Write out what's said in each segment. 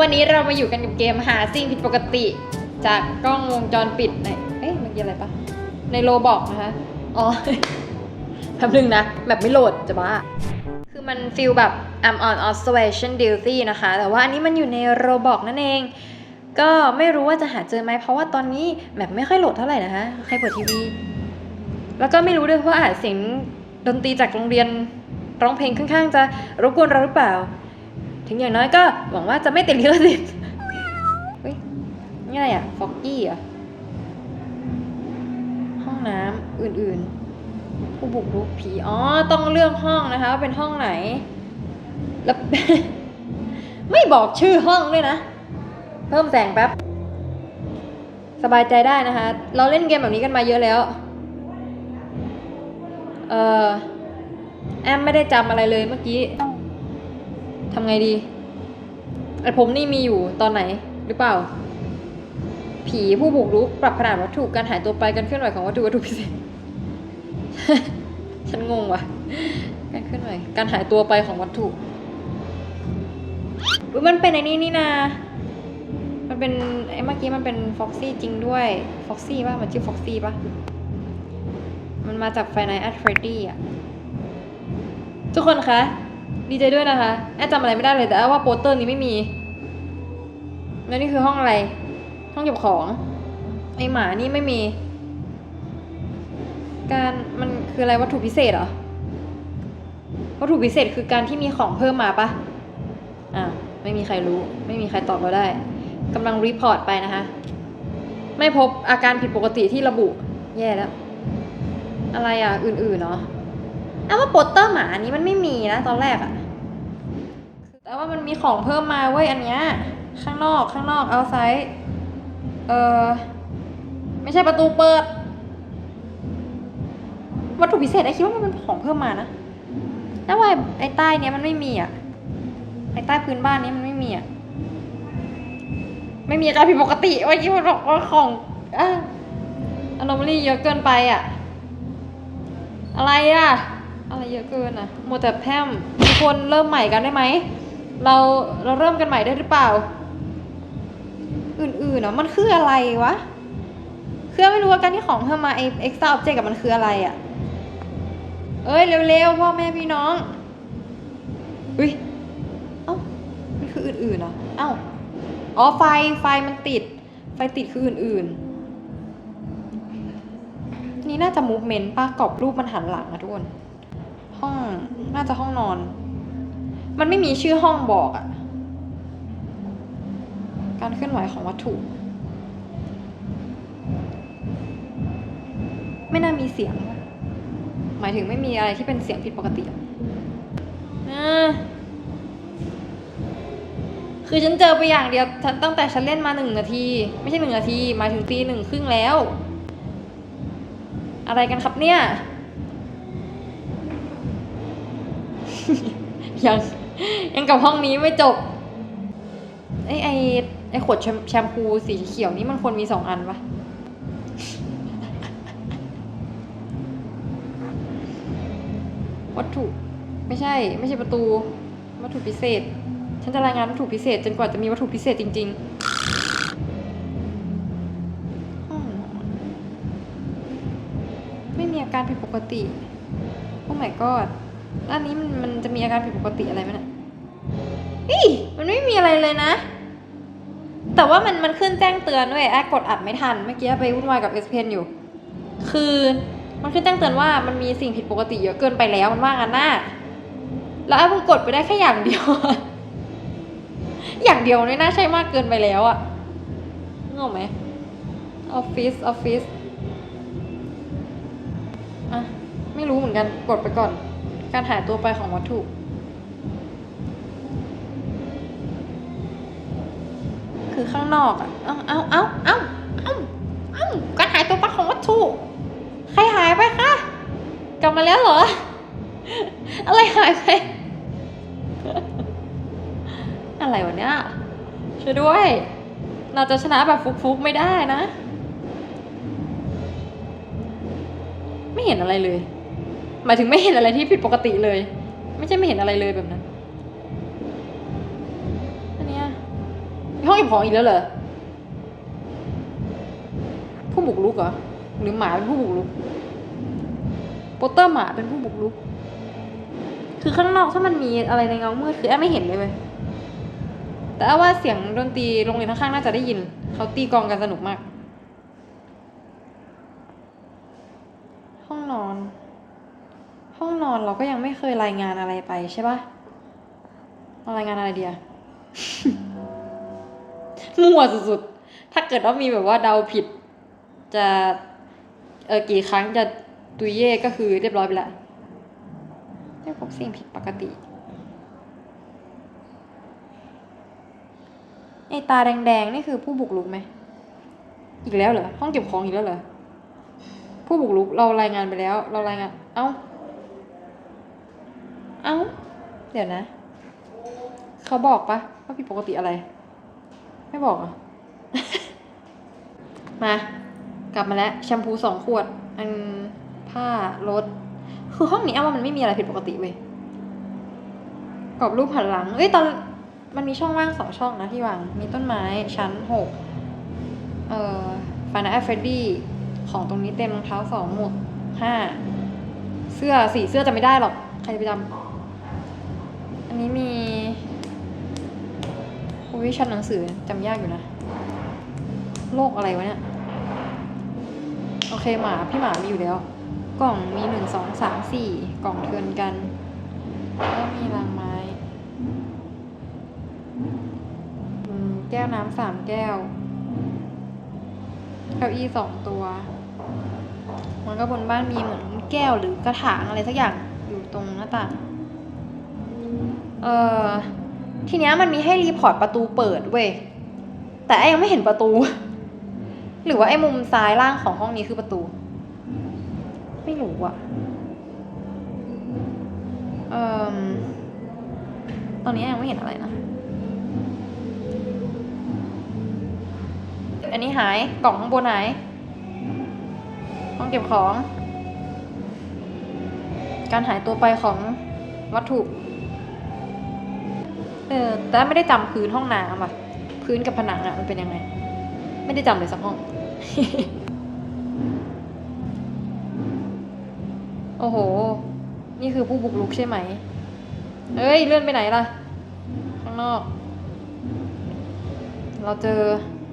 วันนี้เรามาอยู่กันกับเกมหาสิ่งผิดปกติ จากกล้องวงจรปิดในเอ๊ะเมื่อกี้อะไรปะในโลบอกนะคะ อ๋อแป๊บนึงนะแบบไม่โหลดจะบ้า คือมันฟีลแบบ I'm on observation duty นะคะ แต่ว่าอันนี้มันอยู่ในโรบอกนั่นเอง ก็ไม่รู้ว่าจะหาเจอไหมเพราะว่าตอนนี้แบบไม่ค่อยโหลดเท่าไหร่นะคะ ใครเปิดทีวี แล้วก็ไม่รู้ด้วยว่าเสียงดนตรีจากโรงเรียนร้องเพลงข้างๆจะรบกวนเราหรือเปล่า ถึงอย่างน้อยก็หวังว่าจะไม่ติดลิขสิทธิ์เฮ้ยนี่อะไรอะฟอกกี้อะห้องน้ำอื่นๆ ผู้บุกรุกผี อ๋อ ต้องเลือกห้องนะคะว่าเป็นห้องไหน แล้วไม่บอกชื่อห้องด้วยนะ เพิ่มแสงแป๊บ สบายใจได้นะคะ เราเล่นเกมแบบนี้กันมาเยอะแล้ว เออแอมไม่ได้จำอะไรเลยเมื่อกี้ ทำไงดีไอผมนี่มีอยู่ตอนไหนหรือเปล่า ผีผู้บุกรุกปรับขนาดวัตถุการหายตัวไปการเคลื่อนไหวของวัตถุวัตถุพิเศษ ฉันงงว่ะ การเคลื่อนไหวการหายตัวไปของวัตถุมันเป็นไอ้นี่นี่นามันเป็นไอ้เมื่อกี้มันเป็นฟ็อกซี่จริงด้วยฟ็อกซี่ป่ะมันชื่อฟ็อกซี่ป่ะ มันมาจากไฟไนท์แอดเฟรดดี้อะ ทุกคนคะ ดีใจด้วยนะคะแอดจำอะไรไม่ได้เลยแต่ว่าโปสเตอร์นี้ไม่มี แล้วนี่คือห้องอะไร ห้องเก็บของไอหมานี่ไม่มี การมันคืออะไรวัตถุพิเศษเหรอ วัตถุพิเศษคือการที่มีของเพิ่มมาปะอ่าไม่มีใครรู้ ไม่มีใครตอบเราได้กำลังรีพอร์ตไปนะคะ ไม่พบอาการผิดปกติที่ระบุ แย่แล้ว อะไรอะ อื่นๆเนาะแอ้ว่าโปสเตอร์หมานนี้มันไม่มีนะตอนแรกอะ แต่ว่ามันมีของเพิ่มมาเว้ยอันเนี้ยข้างนอกข้างนอกเอาไซส์เออไม่ใช่ประตูเปิด วัตถุพิเศษไอคิดว่ามันเป็นของเพิ่มมานะแต่ว่าไอ้ใต้เนี้ยมันไม่มีอะไอ้ใต้พื้นบ้านนี้มันไม่มีอะไม่มีอาการผิดปกติไว้คิดว่าบอกว่าของอะอนอมลี่เยอะเกินไปอะ อะไรอะ อะไรเยอะเกินอะมัวแต่แพมทุกคนเริ่มใหม่กันได้ไหม เราเราเริ่มกันใหม่ได้หรือเปล่า อื่นๆเนาะมันคืออะไรวะคือไม่รู้ว่าการที่ของเพิ่มมาไอ้ extra object กับมันคืออะไรอะ่ะ เอ้ยเร็วๆพ่อแม่พี่น้อง อุ้ยเอ้านี่คืออื่นๆเหรอเอ้าอ๋อไฟไฟมันติด ไฟติดคืออื่นๆ นี่น่าจะ movement ป้ากรอบรูปมันหันหลังอะทุกคน ห้องน่าจะห้องนอน มันไม่มีชื่อห้องบอกอะการเคลื่อนไหวของวัตถุ ไม่น่ามีเสียง หมายถึงไม่มีอะไรที่เป็นเสียงผิดปกติอะคือฉันเจอไปอย่างเดียวฉันตั้งแต่ฉันเล่นมาหนึ่งนาที ไม่ใช่หนึ่งนาทีหมายถึงตีหนึ่งครึ่งแล้ว อะไรกันครับเนี่ย ยัง ยังกับห้องนี้ไม่จบไอไอไอขวดแชมพูสีเขียวนี่มันควรมีสองอันปะวัตถุไม่ใช่ ไม่ใช่ประตู วัตถุพิเศษ ฉันจะรายงานวัตถุพิเศษจนกว่าจะมีวัตถุพิเศษจริงๆห้องไม่มีอาการผิดปกติ โอ้ my god แล้วอันนี้มันมันจะมีอาการผิดปกติอะไรไหมเนี่ยนี่มันไม่มีอะไรเลยนะ แต่ว่ามันมันขึ้นแจ้งเตือนด้วยแอดกดอัดไม่ทัน เมื่อกี้ไปวุ่นวายกับ S Pen อยู่ คือมันขึ้นแจ้งเตือนว่ามันมีสิ่งผิดปกติเยอะเกินไปแล้วมันว่างั้นน่ะแล้วแอดเพิ่งกดไปได้แค่อย่างเดียว อย่างเดียวนี่น่าใช่มากเกินไปแล้วอะงงไหมออฟฟิศออฟฟิศอะ ไม่รู้เหมือนกันกดไปก่อน การหายตัวไปของวัตถุคือข้างนอกอะ เอ้าเอ้าเอ้าเอ้าเอ้าเอ้าการหายตัวไปของวัตถุ ใครหายไปคะ กลับมาแล้วเหรอ อะไรหายไป อะไรวะเนี่ย ช่วยด้วย เราจะชนะแบบฟุกๆไม่ได้นะ ไม่เห็นอะไรเลย หมายถึงไม่เห็นอะไรที่ผิดปกติเลย ไม่ใช่ไม่เห็นอะไรเลยแบบนั้นอันเนี้ยองเก็บของอีกแล้วเหรอผู้บุกรุกเหรอหรือหมาเป็นผู้บุกรุกโปสเตอร์หมาเป็นผู้บุกรุก คือข้างนอกถ้ามันมีอะไรในเงามืดคือแอบไม่เห็นเลยเว้ยแต่ว่าเสียงดนตรีโรงเรียนข้างๆน่าจะได้ยิน เขาตีกลองกันสนุกมาก ห้องนอน ห้องนอนเราก็ยังไม่เคยรายงานอะไรไปใช่ปะเรารายงานอะไรเดียมั่วสุดๆ ถ้าเกิดว่ามีแบบว่าเดาผิด จะเออกี่ครั้งจะตุยเย่ก็คือเรียบร้อยไปแล้วไม่พบสิ่งผิดปกติไอตาแดงๆ นี่คือผู้บุกรุกไหม อีกแล้วเหรอ ห้องเก็บของอีกแล้วเหรอ ผู้บุกรุกเรารายงานไปแล้ว เรารายงาน เอ้า เอ้า เดี๋ยวนะ เขาบอกปะว่าผิดปกติอะไร ไม่บอกอะ มา กลับมาแล้วแชมพูสองขวด อันผ้ารถคือห้องนี้เอาว่ามันไม่มีอะไรผิดปกติเว้ยกรอบรูปหันหลัง เอ้ยตอนมันมีช่องว่างสองช่องนะที่วาง มีต้นไม้ชั้นหกเอ่อฟานาแอฟเฟรดดี้ของตรงนี้เต็มรองเท้าสองหมวกห้าเสื้อสีเสื้อจะไม่ได้หรอก ใครจะไปจำ อันนี้มีวิชันหนังสือจำยากอยู่นะ โลกอะไรวะเนี่ย โอเคหมาพี่หมามีอยู่แล้ว กล่องมีหนึ่งสองสามสี่กล่องเทินกันแล้วมีรางไม้แก้วน้ำสามแก้ว เก้าอี้สองตัว มันก็บนบ้านมีเหมือนแก้วหรือกระถางอะไรสักอย่างอยู่ตรงหน้าต่าง เออทีเนี้ยมันมีให้รีพอร์ตประตูเปิดเว้ย แต่ไอ้ยังไม่เห็นประตู หรือว่าไอ้มุมซ้ายล่างของห้องนี้คือประตู ไม่รู้อะเอ่มตอนนี้ยังไม่เห็นอะไรนะ อันนี้หาย กล่องข้างบนหาย ห้องเก็บของ การหายตัวไปของวัตถุ เออแต่ไม่ได้จำพื้นห้องน้ำอะพื้นกับผนังอะมันเป็นยังไง ไม่ได้จำเลยสักห้อง โอ้โห นี่คือผู้บุกรุกใช่ไหมเอ้ย เลื่อนไปไหนล่ะ ข้างนอก เราเจอ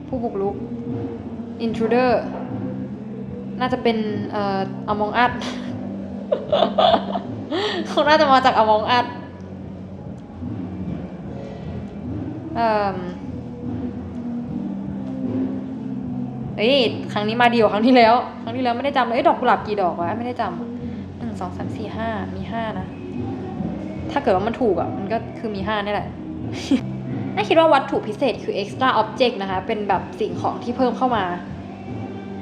ผู้บุกรุก intruder น่าจะเป็นเอ่อ Among Us เขาน่าจะมาจาก Among Us เอ่อ เอ้ยครั้งนี้มาเดียวครั้งที่แล้ว ครั้งที่แล้วไม่ได้จำเลยดอกกุหลาบกี่ดอกวะไม่ได้จำหนึ่งสองสามสี่ห้ามีห้านะ ถ้าเกิดว่ามันถูกอะ มันก็คือมีห้านี่แหละน่าคิดว่าวัตถุพิเศษคือ extra object นะคะ เป็นแบบสิ่งของที่เพิ่มเข้ามา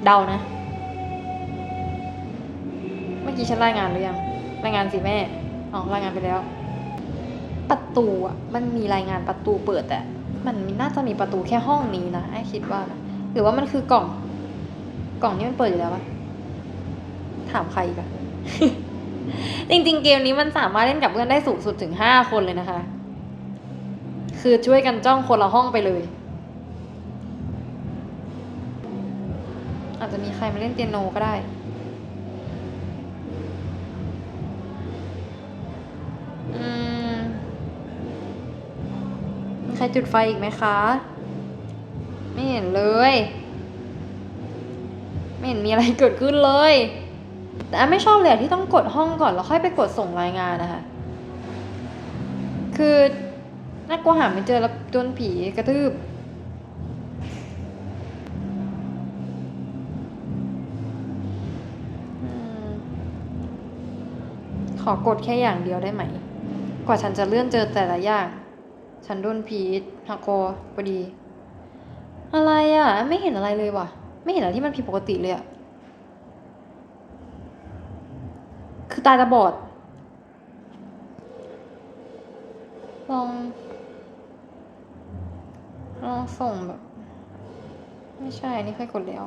เดานะ เมื่อกี้ฉันรายงานหรือยัง รายงานสิแม่ อ๋อ รายงานไปแล้ว ประตูอะมันมีรายงานประตูเปิดแต่มันน่าจะมีประตูแค่ห้องนี้นะไอคิดว่านะหรือว่ามันคือกล่อง กล่องนี้มันเปิดอยู่แล้วปะถามใครกันจริงๆ เกมนี้มันสามารถเล่นกับเพื่อนได้สูงสุดถึงห้าคนเลยนะคะ คือช่วยกันจ้องคนละห้องไปเลย อาจจะมีใครมาเล่นเปียโนก็ได้อืม ใครจุดไฟอีกไหมคะ ไม่เห็นเลย ไม่เห็นมีอะไรเกิดขึ้นเลย แต่ไม่ชอบเลยที่ต้องกดห้องก่อนแล้วค่อยไปกดส่งรายงานนะคะ คือน่ากลัวหาไม่เจอแล้วโดนผีกระทืบอืมขอกดแค่อย่างเดียวได้ไหม กว่าฉันจะเลื่อนเจอแต่ละอย่าง ฉันโดนผีหักคอพอดี อะไรอะ ไม่เห็นอะไรเลยว่ะ ไม่เห็นอะไรที่มันผิดปกติเลยอะ คือตาจะบอด ลอง ลองส่งแบบ ไม่ใช่ นี่เคยกดแล้ว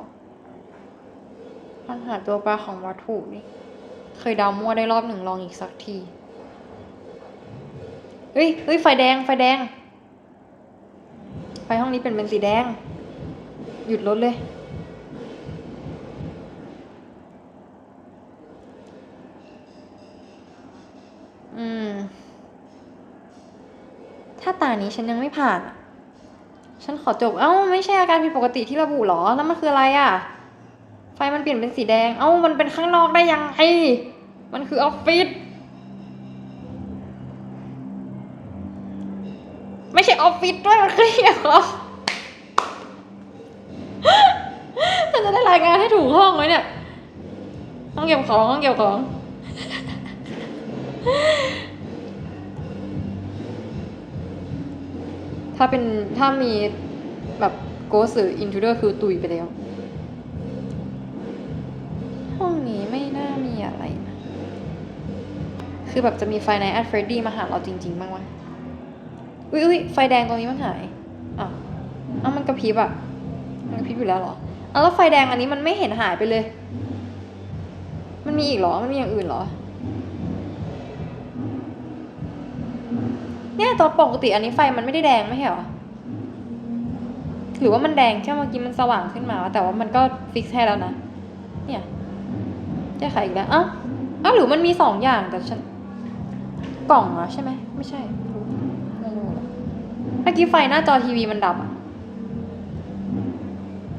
ปัญหาตัวปลาของวัตถุนี่ เคยดาวมั่วได้รอบหนึ่งลองอีกสักที เฮ้ยเฮ้ยไฟแดง ไฟแดง ไฟห้องนี้เป็นเป็นสีแดง หยุดรถเลย อืม ถ้าตานี้ฉันยังไม่ผ่าน ฉันขอจบ เอ้า ไม่ใช่อาการผิดปกติที่ระบุหรอ แล้วมันคืออะไรอะ ไฟมันเปลี่ยนเป็นสีแดง เอ้า มันเป็นข้างนอกได้ยังไง มันคือออฟฟิศ ไม่ใช่ออฟฟิศด้วยมันคือเรียกเหรอฉันจะได้รายงานให้ถูกห้องไหมเนี่ยห้องเก็บของห้องเก็บของถ้าเป็นถ้ามีแบบโกสืออินทูเดอร์คือตุยไปแล้ว ห้องนี้ไม่น่ามีอะไรนะ คือแบบจะมีไฟในแอดเฟรดดี้มาหาเราจริง ๆ บ้างวะ อุ้ยอุ้ยไฟแดงตรงนี้มันหายอ้าวอ้าวมันกระพริบอะมันกระพริบอยู่แล้วเหรออ้าวแล้วไฟแดงอันนี้มันไม่เห็นหายไปเลย มันมีอีกเหรอ มันมีอย่างอื่นเหรอ เนี่ยตอนปกติอันนี้ไฟมันไม่ได้แดงไม่ใช่เหรอหรือว่ามันแดงแค่เมื่อกี้มันสว่างขึ้นมา แต่ว่ามันก็ฟิกซ์ให้แล้วนะ เนี่ยแก้ไขอีกแล้วอ้าเอ้าวหรือมันมีสองอย่างแต่ฉันกล่องเหรอใช่ไหมไม่ใช่ เมื่อกี้ไฟหน้าจอทีวีมันดับอะ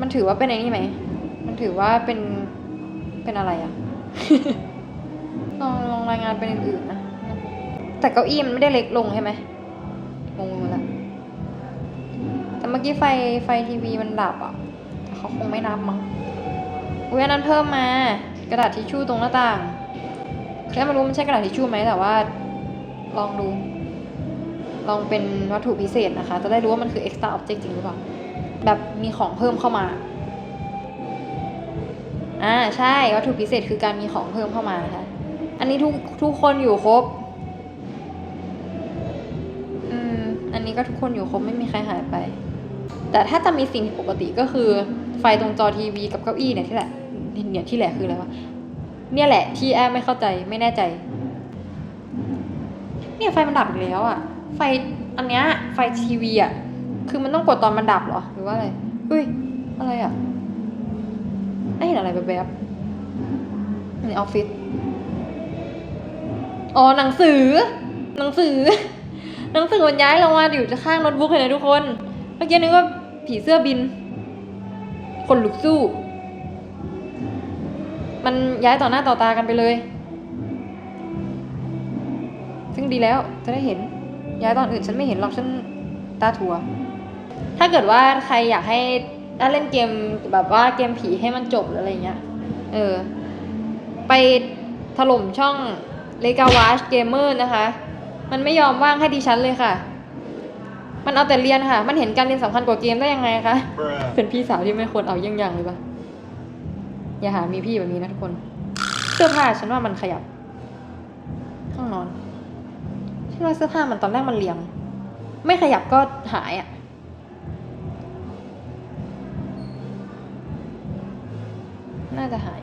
มันถือว่าเป็นไอ้นี่ไหม มันถือว่าเป็น เป็นอะไรอะ ลองลองรายงานเป็นอื่นๆนะ แต่เก้าอี้มันไม่ได้เล็กลงใช่ไหมงงไปละแต่เมื่อกี้ไฟไฟทีวีมันดับอะ แต่เขาคงไม่นับมั้งอุ้ยอันนั้นเพิ่มมา กระดาษทิชชู่ตรงหน้าต่างคือไม่รู้มันใช่กระดาษทิชชู่ไหมแต่ว่า ลองดู ลองเป็นวัตถุพิเศษนะคะ จะได้รู้ว่ามันคือ extra object จริงหรือเปล่า แบบมีของเพิ่มเข้ามา อ่าใช่วัตถุพิเศษคือการมีของเพิ่มเข้ามานะคะ อันนี้ทุกทุกคนอยู่ครบ อืม อันนี้ก็ทุกคนอยู่ครบไม่มีใครหายไป แต่ถ้าจะมีสิ่งผิดปกติก็คือไฟตรงจอทีวีกับเก้าอี้เนี่ยที่แหละเนี่ยที่แหละคืออะไรวะ เนี่ยแหละที่แอบไม่เข้าใจไม่แน่ใจ เนี่ยไฟมันดับอีกแล้วอะ ไฟอันเนี้ยไฟทีวีอะ คือมันต้องกดตอนมันดับเหรอ หรือว่าอะไรเฮ้ย อะไรอะไม่เห็นอะไรแบบๆในออฟฟิศ อ๋อหนังสือ หนังสือ หนังสือมันย้ายลงมาอยู่ข้างโน้ตบุ๊กเลยนะทุกคน เมื่อกี้นึกว่าผีเสื้อบิน คนลุกสู้ มันย้ายต่อหน้าต่อตากันไปเลย ซึ่งดีแล้วจะได้เห็น ย้ายตอนอื่นฉันไม่เห็นหรอกฉันตาทัวถ้าเกิดว่าใครอยากให้ได้เล่นเกมแบบว่าเกมผีให้มันจบหรืออะไรเงี้ย เออ ไปถล่มช่องเลกาวาชเกมเมอร์นะคะ มันไม่ยอมว่างให้ดิฉันเลยค่ะ มันเอาแต่เรียนค่ะ มันเห็นการเรียนสำคัญกว่าเกมได้ยังไงคะ Bruh. เป็นพี่สาวที่ไม่ควรเอาเยี่ยงอย่างเลยปะอย่าหามีพี่แบบนี้นะทุกคน เสื้อผ้าฉันว่ามันขยับ ห้องนอน ฉันว่าเสื้อผ้ามันตอนแรกมันเรียงไม่ขยับก็หายอะ น่าจะหาย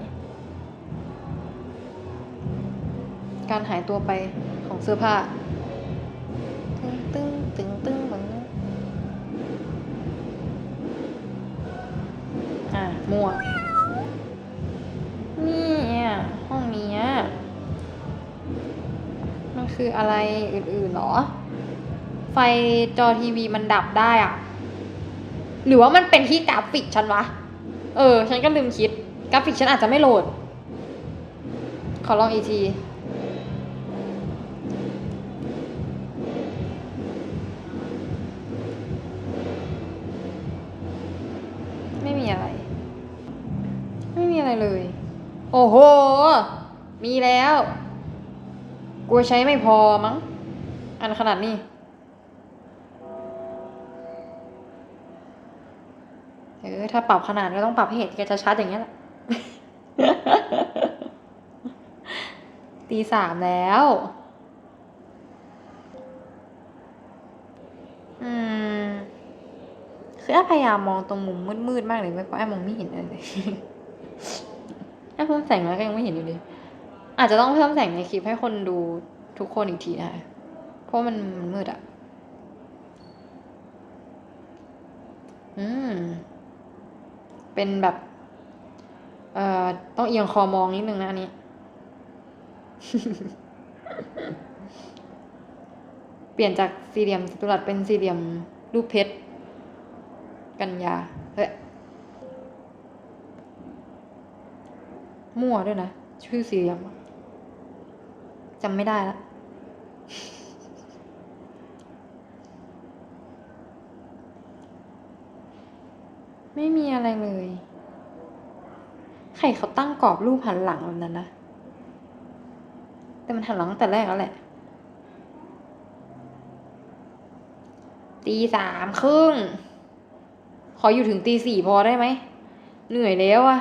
การหายตัวไปของเสื้อผ้า ตึงตึงตึงตึ้งเหมือนอะมั่ว คืออะไรอื่นๆหรอ ไฟจอทีวีมันดับได้อะหรือว่ามันเป็นที่กราฟิกฉันวะ เออ ฉันก็ลืมคิด กราฟิกฉันอาจจะไม่โหลด ขอลองอีกทีไม่มีอะไร ไม่มีอะไรเลย โอ้โห มีแล้ว กลัวใช้ไม่พอมั้ง อันขนาดนี้ เออ ถ้าปรับขนาดก็ต้องปรับให้เห็นแกจะชัดอย่างเงี้ยแหละตีสามแล้ว อืม คือแอพยายามมองตรงมุมมืดๆมากเลยไม่เพราะแอบมองไม่เห็นอะไรเลยแอบพิ่มแสงแล้วก็ยังไม่เห็นอยู่ดี อาจจะต้องเพิ่มแสงในคลิปให้คนดูทุกคนอีกทีนะคะเพราะมันมันมืดอะอืม เป็นแบบ เอ่อ ต้องเอียงคอมองนิดนึงนะอันนี้ เปลี่ยนจากสี่เหลี่ยมจัตุรัสเป็นสี่เหลี่ยมรูปเพชร กันยา เฮ้ย มั่วด้วยนะ ชื่อสี่เหลี่ยมอะ จำไม่ได้ละไม่มีอะไรเลยใครเขาตั้งกรอบรูปหันหลังแบบนั้นนะ แต่มันหันหลังตั้งแต่แรกแล้วแหละ ตีสามครึ่ง ขออยู่ถึงตีสี่พอได้ไหม เหนื่อยแล้วอะ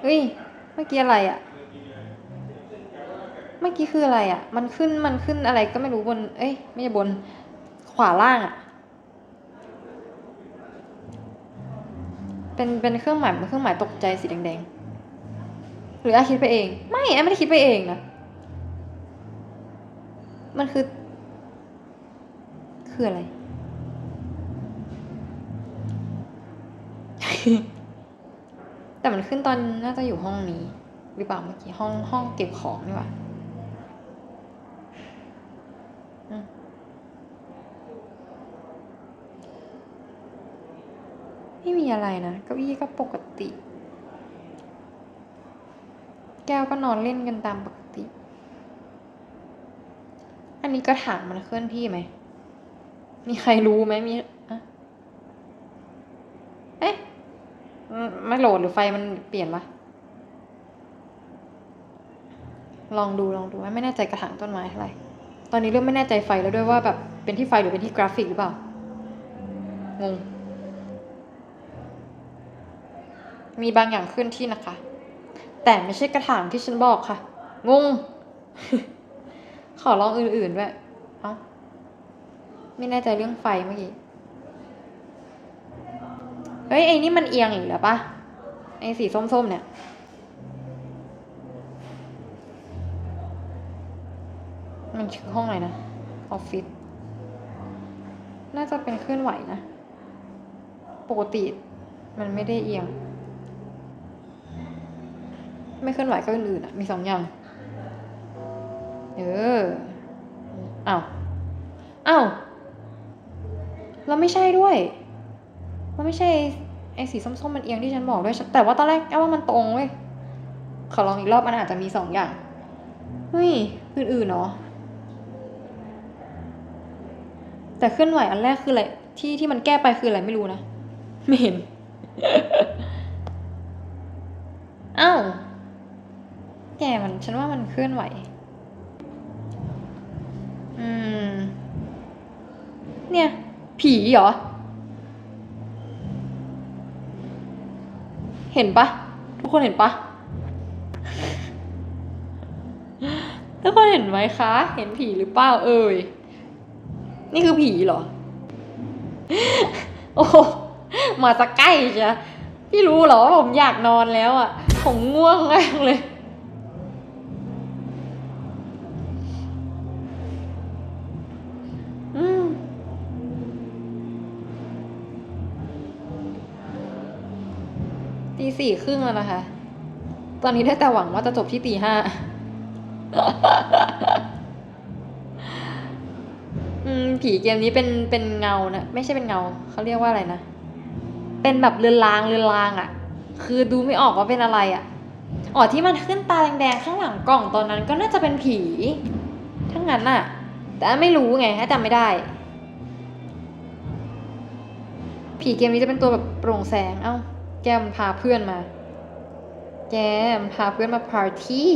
เฮ้ย เมื่อกี้อะไรอะเมื่อกี้คืออะไรอะมันขึ้นมันขึ้นอะไรก็ไม่รู้บน เอ้ยไม่ใช่บน ขวาล่างอะเป็นเป็นเครื่องหมายเป็นเครื่องหมายตกใจสีแดงๆ หรืออาคิดไปเอง ไม่อาไม่ได้คิดไปเองนะ มันคือ คืออะไร แต่มันขึ้นตอนน่าจะอยู่ห้องนี้ หรือเปล่าเมื่อกี้ห้องห้องเก็บของนี่หว่าไม่มีอะไรนะเก้าอี้ก็ปกติ แก้วก็นอนเล่นกันตามปกติ อันนี้กระถางมันเคลื่อนที่ไหม มีใครรู้ไหมมีอะเอ๊ะอืม ไม่โหลดหรือไฟมันเปลี่ยนปะลองดูลองดูไม่แน่ใจกระถางต้นไม้เท่าไหร่ตอนนี้เริ่มไม่แน่ใจไฟแล้วด้วยว่าแบบเป็นที่ไฟหรือเป็นที่กราฟิกหรือเปล่างงมีบางอย่างขึ้นที่นะคะ แต่ไม่ใช่กระถางที่ฉันบอกค่ะ งง ขอลองอื่นๆด้วย เอ้า ไม่แน่ใจเรื่องไฟเมื่อกี้ เฮ้ยไอ้นี่มันเอียงอีกแล้วปะ ไอ้สีส้มๆเนี่ย มันชื่อห้องอะไรนะ ออฟฟิศ น่าจะเป็นเคลื่อนไหวนะ ปกติมันไม่ได้เอียง ไม่เคลื่อนไหวก็อื่นๆอะ มีสองอย่าง เอออ้าวอ้าวเราไม่ใช่ด้วย เราไม่ใช่ ไอ้สีส้มๆมันเอียงที่ฉันบอกด้วยแต่ว่าตอนแรกแอ้ว่ามันตรงเว้ยขอลองอีกรอบมันอาจจะมีสองอย่างเฮ้ยอื่นๆเนาะแต่เคลื่อนไหวอันแรกคืออะไรที่ที่มันแก้ไปคืออะไรไม่รู้นะ ไม่เห็นอ้าวแกมันฉันว่ามันเคลื่อนไหว อืม เนี่ย ผีเหรอ เห็นปะทุกคนเห็นปะทุกคนเห็นไหมคะ เห็นผีหรือเปล่าเอ่ย นี่คือผีเหรอ โอ้หมาจะใกล้จ้ะพี่รู้เหรอว่าผมอยากนอนแล้วอะ ผมง่วงมากเลย สี่ครึ่งแล้วนะคะ ตอนนี้ได้แต่หวังว่าจะจบที่ตีห้าผีเกมนี้เป็นเป็นเงานะ ไม่ใช่เป็นเงา เขาเรียกว่าอะไรนะ เป็นแบบเรือนรางเรือนรางอะ่ะ คือดูไม่ออกว่าเป็นอะไรอะ่ะอ๋อที่มันขึ้นตาแดงๆข้างหลังกล่องตอนนั้นก็น่าจะเป็นผี ทั้งนั้นน่ะ แต่ไม่รู้ไงถ้จำไม่ได้ ผีเกมนี้จะเป็นตัวแบบโปร่งแสง เอ้า แกมันพาเพื่อนมา แกมันพาเพื่อนมาปาร์ตี้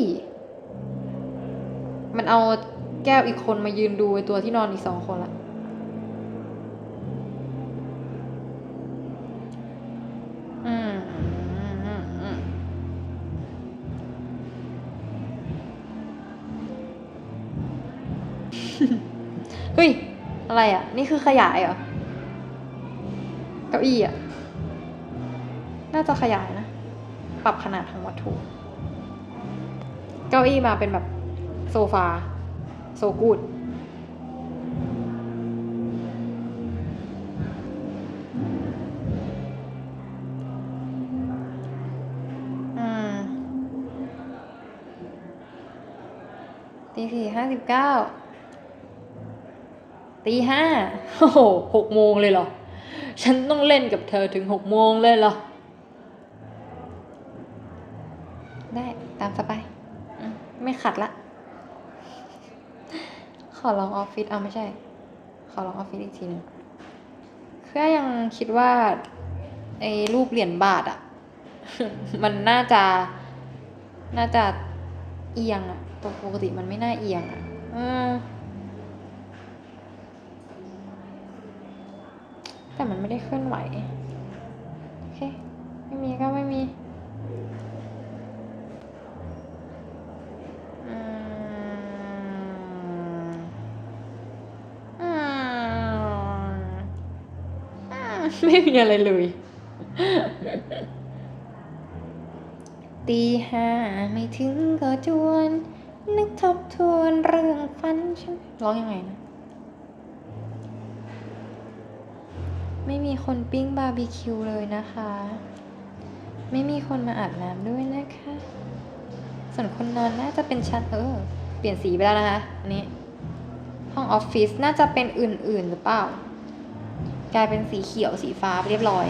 มันเอาแก้วอีกคนมายืนดูไอตัวที่นอนอีกสองคนละอืมอืมอืมอืมเฮ้ย อะไรอะ นี่คือขยายเหรอ เก้าอี้อะ น่าจะขยายนะ ปรับขนาดของวัตถุ เก้าอี้มาเป็นแบบโซฟา โซกูดตีสี่ห้าสิบเก้าตีห้าโอ้โหหกโมงเลยเหรอ ฉันต้องเล่นกับเธอถึงหกโมงเลยเหรอามสบายอืมไม่ขัดละ ขอลองออฟฟิศเอาไม่ใช่ ขอลองออฟฟิศอีกทีหนึ่งคือยังคิดว่าไอ้รูปเหรียญบาทอะมันน่าจะ น่าจะเอียงอะปกติมันไม่น่าเอียงอะอืมแต่มันไม่ได้เคลื่อนไหว โอเค ไม่มีก็ไม่มี อืมอืมอืม ไม่มีอะไรเลย ตีห้าไม่ถึงก็จวน นึกทบทวนเรื่องฝันฉันร้องยังไงนะ ไม่มีคนปิ้งบาร์บีคิวเลยนะคะ ไม่มีคนมาอาบน้ำด้วยนะคะ ส่วนคนนอนน่าจะเป็นชั้นเออ เปลี่ยนสีไปแล้วนะคะ อันนี้ ห้องออฟฟิศน่าจะเป็นอื่น ๆ หรือเปล่า กลายเป็นสีเขียวสีฟ้าเรียบร้อย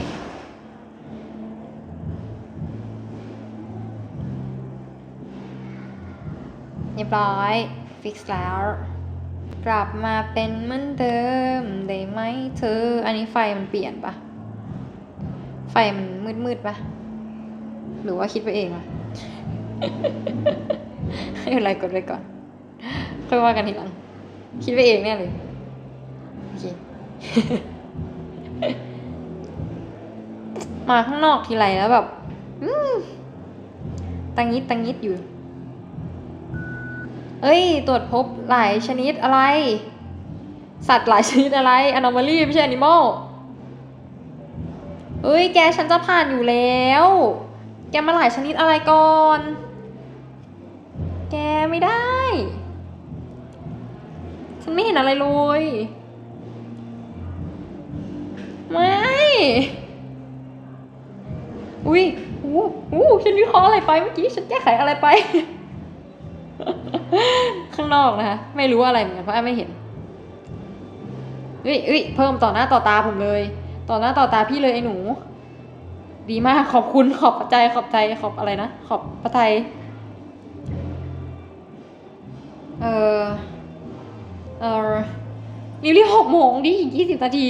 เรียบร้อย ฟิกซ์แล้ว กลับมาเป็นเหมือนเดิมได้ไหมเธอ อันนี้ไฟมันเปลี่ยนปะไฟมันมืดมืดปะหรือว่าคิดไปเองวะไม่เป็นไรกดไปก่อนค่อยว่ากันทีหลัง คิดไปเองแน่เลย โอเค มาข้างนอกทีไรแล้วแบบตังงิดตังงิดอยู่ เอ้ย ตรวจพบหลายชนิดอะไร สัตว์หลายชนิดอะไร anomaly ไม่ใช่ animal เอ้ย แกฉันจะผ่านอยู่แล้ว แกมาหลายชนิดอะไรก่อน แกไม่ได้ ฉันไม่เห็นอะไรเลย ไม่ อุ้ยอู้อู้ฉันวิเคราะห์อะไรไปเมื่อกี้ ฉันแก้ไขอะไรไป ข้างนอกนะคะ ไม่รู้อะไรเหมือนกันเพราะแอมไม่เห็นเฮ้ยเฮ้ยเพิ่มต่อหน้าต่อตาผมเลย ต่อหน้าต่อตาพี่เลยไอ้หนู ดีมากขอบคุณขอบใจขอบใจขอบอะไรนะขอบพระไทยเออเออรีบรีบหกโมงดิอีกยี่สิบนาที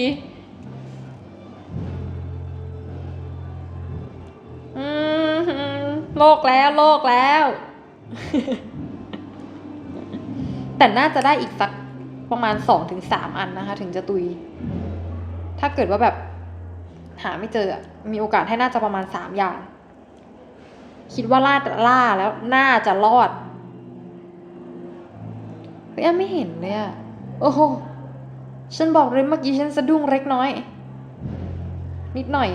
โลกแล้วโลกแล้ว แต่น่าจะได้อีกสักประมาณสองถึงสามอันนะคะ ถึงจะตุย ถ้าเกิดว่าแบบ หาไม่เจอ มีโอกาสให้น่าจะประมาณสามอย่าง คิดว่าล่าล่าแล้วน่าจะรอดเฮ้ยไม่เห็นเลยอะโอ้โหฉันบอกเลยเมื่อกี้ฉันสะดุ้งเล็กน้อย นิดหน่อย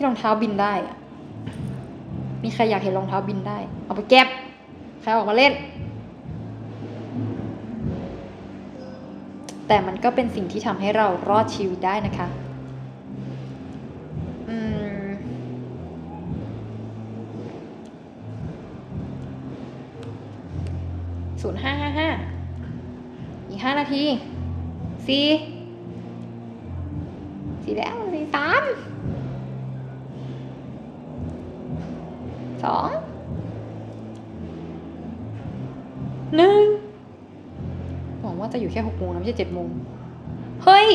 ที่รองเท้าบินได้อะมีใครอยากเห็นรองเท้าบินได้ เอาไปเก็บ ใครออกมาเล่น แต่มันก็เป็นสิ่งที่ทำให้เรารอดชีวิตได้นะคะ อืม ศูนย์ห้าห้าห้าอีกห้านาทีสี่แล้วสี่สาม สอง หนึ่งหวังว่าจะอยู่แค่หก โมงนะไม่ใช่เจ็ดโมงเฮ้ย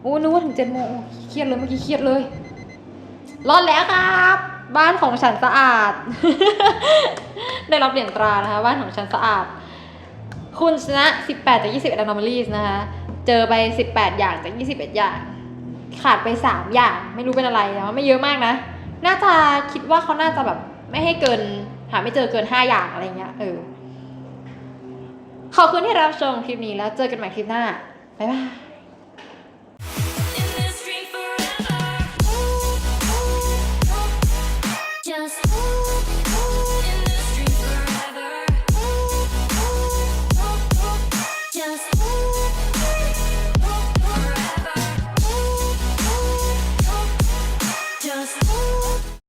โอ้นึกว่าถึงเจ็ดโมงเครียดเลยเมื่อกี้เครียดเลยรอดแล้วครับ บ้านของฉันสะอาด ได้รับเหรียญตรานะคะ บ้านของฉันสะอาด คุณชนะ 18 จาก 21 anomalies นะคะ เจอไป 18 อย่างจาก 21 อย่าง ขาดไป 3 อย่าง ไม่รู้เป็นอะไรแต่ว่าไม่เยอะมากนะ น่าจะคิดว่าเขาน่าจะแบบ ไม่ให้เกิน หาไม่เจอเกิน 5 อย่างอะไรเงี้ย เออ ขอบคุณที่รับชมคลิปนี้แล้วเจอกันใหม่คลิปหน้า บ๊ายบาย